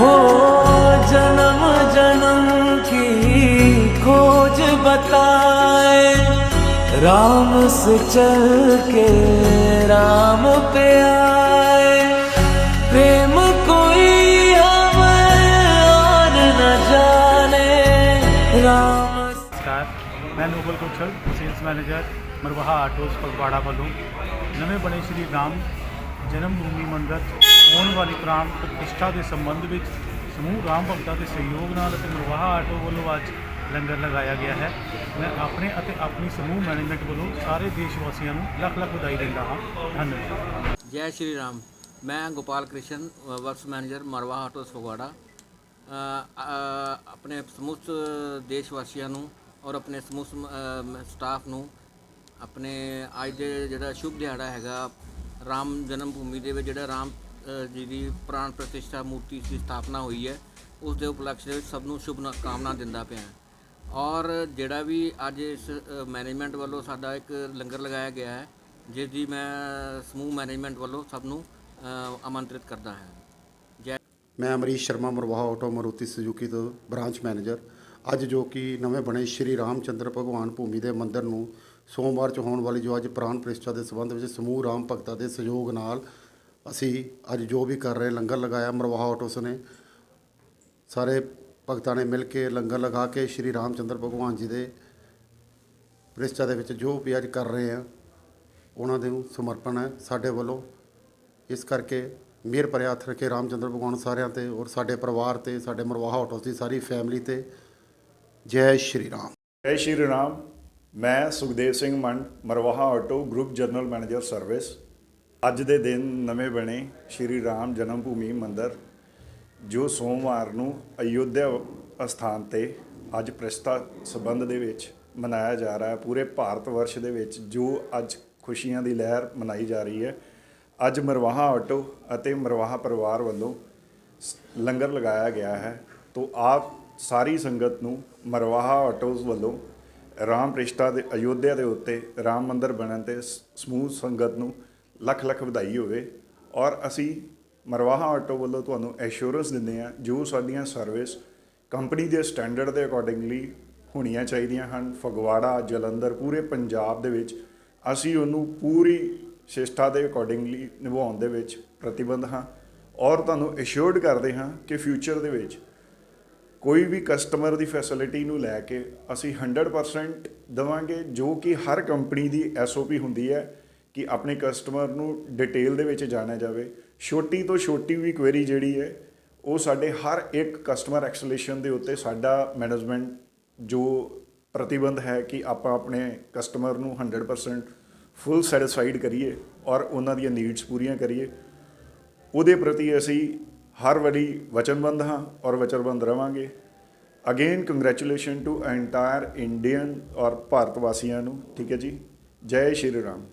हो जन्म जन्म की खोज बताए। राम से चल के राम पे आए। प्रेम कोई हम और न जाने। राम नमस्कार, मैं Noble Kaushal sales manager Marwaha autos Phagwara पर हूँ। नवे बड़े श्री राम, जन्मभूमि मंदिर ਆਉਣ ਵਾਲੀ ਪ੍ਰਾਣ ਪ੍ਰਤਿਸ਼ਠਾ ਦੇ ਸੰਬੰਧ ਵਿੱਚ ਸਮੂਹ ਰਾਮ ਭਗਤਾਂ ਦੇ ਸਹਿਯੋਗ ਨਾਲ ਅਤੇ ਮਰਵਾਹਾ ਆਟੋ ਵੱਲੋਂ ਅੱਜ ਲੰਗਰ ਲਗਾਇਆ ਗਿਆ ਹੈ। ਮੈਂ ਆਪਣੇ ਅਤੇ ਆਪਣੀ ਸਮੂਹ ਮੈਨੇਜਮੈਂਟ ਵੱਲੋਂ ਸਾਰੇ ਦੇਸ਼ ਵਾਸੀਆਂ ਨੂੰ ਲੱਖ ਲੱਖ ਵਧਾਈ ਦਿੰਦਾ ਹਾਂ। ਧੰਨਵਾਦ। ਜੈ ਸ਼੍ਰੀ ਰਾਮ। ਮੈਂ Gopal Krishan, works manager Marwaha auto Phagwara ਆਪਣੇ ਸਮੂਹ ਦੇਸ਼ ਵਾਸੀਆਂ ਨੂੰ ਔਰ ਆਪਣੇ ਸਮੂਹ ਸਟਾਫ ਨੂੰ ਆਪਣੇ ਅੱਜ ਦੇ ਜਿਹੜਾ ਸ਼ੁਭ ਦਿਹਾੜਾ ਹੈਗਾ, ਰਾਮ ਜਨਮ ਭੂਮੀ ਦੇ ਵਿੱਚ ਜਿਹੜਾ ਰਾਮ ਜੀ ਦੀ ਪ੍ਰਾਣ ਪ੍ਰਤਿਸ਼ਠਾ ਮੂਰਤੀ ਦੀ ਸਥਾਪਨਾ ਹੋਈ ਹੈ। ਉਸ ਦੇ ਉਪਲਕਸ਼ ਦੇ ਵਿੱਚ ਸਭ ਨੂੰ ਸ਼ੁਭ ਨ- ਕਾਮਨਾ ਦਿੰਦਾ ਪਿਆ ਔਰ ਜਿਹੜਾ ਵੀ ਅੱਜ ਇਸ ਮੈਨੇਜਮੈਂਟ ਵੱਲੋਂ ਸਾਡਾ ਇੱਕ ਲੰਗਰ ਲਗਾਇਆ ਗਿਆ ਹੈ, ਜਿਸ ਦੀ ਮੈਂ ਸਮੂਹ ਮੈਨੇਜਮੈਂਟ ਵੱਲੋਂ ਸਭ ਨੂੰ ਆਮੰਤਰਿਤ ਕਰਦਾ ਹਾਂ। ਜੈ ਮੈਂ ਅਮਰੀਸ਼ ਸ਼ਰਮਾ ਮਰਵਾਹਾ ਆਟੋ ਮਾਰੂਤੀ ਸੁਜ਼ੂਕੀ ਤੋਂ ਬ੍ਰਾਂਚ ਮੈਨੇਜਰ। ਅੱਜ ਜੋ ਕਿ ਨਵੇਂ ਬਣੇ ਸ਼੍ਰੀ ਰਾਮਚੰਦਰ ਭਗਵਾਨ ਭੂਮੀ ਦੇ ਮੰਦਿਰ ਨੂੰ ਸੋਮਵਾਰ ਚ ਹੋਣ ਵਾਲੀ ਜੋ ਅੱਜ ਪ੍ਰਾਣ ਪ੍ਰਤਿਸ਼ਠਾ ਦੇ ਸੰਬੰਧ ਵਿੱਚ ਸਮੂਹ ਰਾਮ ਭਗਤਾਂ ਦੇ ਸਹਿਯੋਗ ਨਾਲ ਅਸੀਂ ਅੱਜ ਜੋ ਵੀ ਕਰ ਰਹੇ, ਲੰਗਰ ਲਗਾਇਆ, ਮਰਵਾਹਾ ਆਟੋਸ ਨੇ। ਸਾਰੇ ਭਗਤਾਂ ਨੇ ਮਿਲ ਕੇ ਲੰਗਰ ਲਗਾ ਕੇ ਸ਼੍ਰੀ ਰਾਮਚੰਦਰ ਭਗਵਾਨ ਜੀ ਦੇ ਪ੍ਰਤਿਸ਼ਠਾ ਦੇ ਵਿੱਚ ਜੋ ਵੀ ਅੱਜ ਕਰ ਰਹੇ ਆ, ਉਹਨਾਂ ਦੇ ਨੂੰ ਸਮਰਪਣ ਹੈ ਸਾਡੇ ਵੱਲੋਂ। ਇਸ ਕਰਕੇ ਮਿਹਰ ਭਰਿਆ ਹੱਥ ਰੱਖੇ ਰਾਮਚੰਦਰ ਭਗਵਾਨ ਸਾਰਿਆਂ ਤੇ ਔਰ ਸਾਡੇ ਪਰਿਵਾਰ ਤੇ, ਸਾਡੇ ਮਰਵਾਹਾ ਆਟੋਸ ਦੀ ਸਾਰੀ ਫੈਮਿਲੀ ਤੇ। ਜੈ ਸ਼੍ਰੀ ਰਾਮ। ਜੈ ਸ਼੍ਰੀ ਰਾਮ। ਮੈਂ Sukhdev Singh Mand, Marwaha auto group general manager service ਅੱਜ ਦੇ ਦਿਨ ਨਵੇਂ ਬਣੇ ਸ਼੍ਰੀ ਰਾਮ ਜਨਮ ਭੂਮੀ ਮੰਦਿਰ, ਜੋ ਸੋਮਵਾਰ ਨੂੰ ਅਯੋਧਿਆ ਅਸਥਾਨ ਤੇ ਅੱਜ ਪ੍ਰਸਤਾ ਸਬੰਧ ਦੇ ਵਿੱਚ ਮਨਾਇਆ ਜਾ ਰਿਹਾ ਹੈ। ਪੂਰੇ ਭਾਰਤ ਵਰਸ਼ ਦੇ ਵਿੱਚ ਜੋ ਅੱਜ ਖੁਸ਼ੀਆਂ ਦੀ ਲਹਿਰ ਮਨਾਈ ਜਾ ਰਹੀ ਹੈ, ਅੱਜ ਮਰਵਾਹਾ ਆਟੋ ਅਤੇ ਮਰਵਾਹਾ ਪਰਿਵਾਰ ਵੱਲੋਂ ਸ- ਲੰਗਰ ਲਗਾਇਆ ਗਿਆ ਹੈ। ਤੋਂ ਆਪ ਸਾਰੀ ਸੰਗਤ ਨੂੰ ਮਰਵਾਹਾ ਆਟੋਜ਼ ਵੱਲੋਂ ਰਾਮ ਪ੍ਰਿਸ਼ਟਾ ਦੇ, ਅਯੋਧਿਆ ਦੇ ਉੱਤੇ ਰਾਮ ਮੰਦਰ ਬਣਨ ਤੇ ਸ- ਸਮੂਹ ਸੰਗਤ ਨੂੰ ਲੱਖ ਲੱਖ ਵਧਾਈ ਹੋਵੇ। ਔਰ ਅਸੀਂ ਮਰਵਾਹਾ ਆਟੋ ਵੱਲੋਂ ਤੁਹਾਨੂੰ ਐਸ਼ੋਰੈਂਸ ਦਿੰਦੇ ਹਾਂ, ਜੋ ਸਾਡੀਆਂ ਸਰਵਿਸ ਕੰਪਨੀ ਦੇ ਸਟੈਂਡਰਡ ਦੇ ਅਕੋਰਡਿੰਗਲੀ ਹੋਣੀਆਂ ਚਾਹੀਦੀਆਂ ਹਨ। ਫਗਵਾੜਾ, ਜਲੰਧਰ, ਪੂਰੇ ਪੰਜਾਬ ਦੇ ਵਿੱਚ ਅਸੀਂ ਉਹਨੂੰ ਪੂਰੀ ਸ਼ਿਸ਼ਟਾ ਦੇ ਅਕੋਰਡਿੰਗਲੀ ਨਿਭਾਉਣ ਦੇ ਵਿੱਚ ਪ੍ਰਤੀਬੰਧ ਹਾਂ। ਔਰ ਤੁਹਾਨੂੰ ਐਸ਼ੋਰਡ ਕਰਦੇ ਹਾਂ ਕਿ ਫਿਊਚਰ ਦੇ ਵਿੱਚ ਕੋਈ ਵੀ ਕਸਟਮਰ ਦੀ ਫੈਸਿਲਿਟੀ ਨੂੰ ਲੈ ਕੇ ਅਸੀਂ 100% ਦਵਾਂਗੇ, ਜੋ ਕਿ ਹਰ ਕੰਪਨੀ ਦੀ ਐਸਓਪੀ ਹੁੰਦੀ ਹੈ। ਕਿ ਆਪਣੇ ਕਸਟਮਰ ਨੂੰ ਡਿਟੇਲ ਦੇ ਵਿੱਚ ਜਾਣਿਆ ਜਾਵੇ। ਛੋਟੀ ਤੋਂ ਛੋਟੀ ਵੀ ਕੁਐਰੀ ਜਿਹੜੀ ਹੈ, ਉਹ ਸਾਡੇ ਹਰ ਇੱਕ ਕਸਟਮਰ ਐਕਸਲੇਸ਼ਨ ਦੇ ਉੱਤੇ ਸਾਡਾ ਮੈਨੇਜਮੈਂਟ ਜੋ ਪ੍ਰਤੀਬੰਧ ਹੈ ਕਿ ਆਪਾਂ ਆਪਣੇ ਕਸਟਮਰ ਨੂੰ 100% ਫੁੱਲ ਸੈਟੀਸਫਾਈਡ ਕਰੀਏ ਔਰ ਉਹਨਾਂ ਦੀਆਂ ਨੀਡਸ ਪੂਰੀਆਂ ਕਰੀਏ। ਉਹਦੇ ਪ੍ਰਤੀ ਅਸੀਂ ਹਰ ਵਾਰੀ ਵਚਨਬੰਧ ਹਾਂ ਔਰ ਵਚਨਬੰਧ ਰਵਾਂਗੇ। Again congratulation to entire Indian ਔਰ ਭਾਰਤ ਵਾਸੀਆਂ ਨੂੰ। ਠੀਕ ਹੈ ਜੀ? ਜੈ ਸ਼੍ਰੀ ਰਾਮ।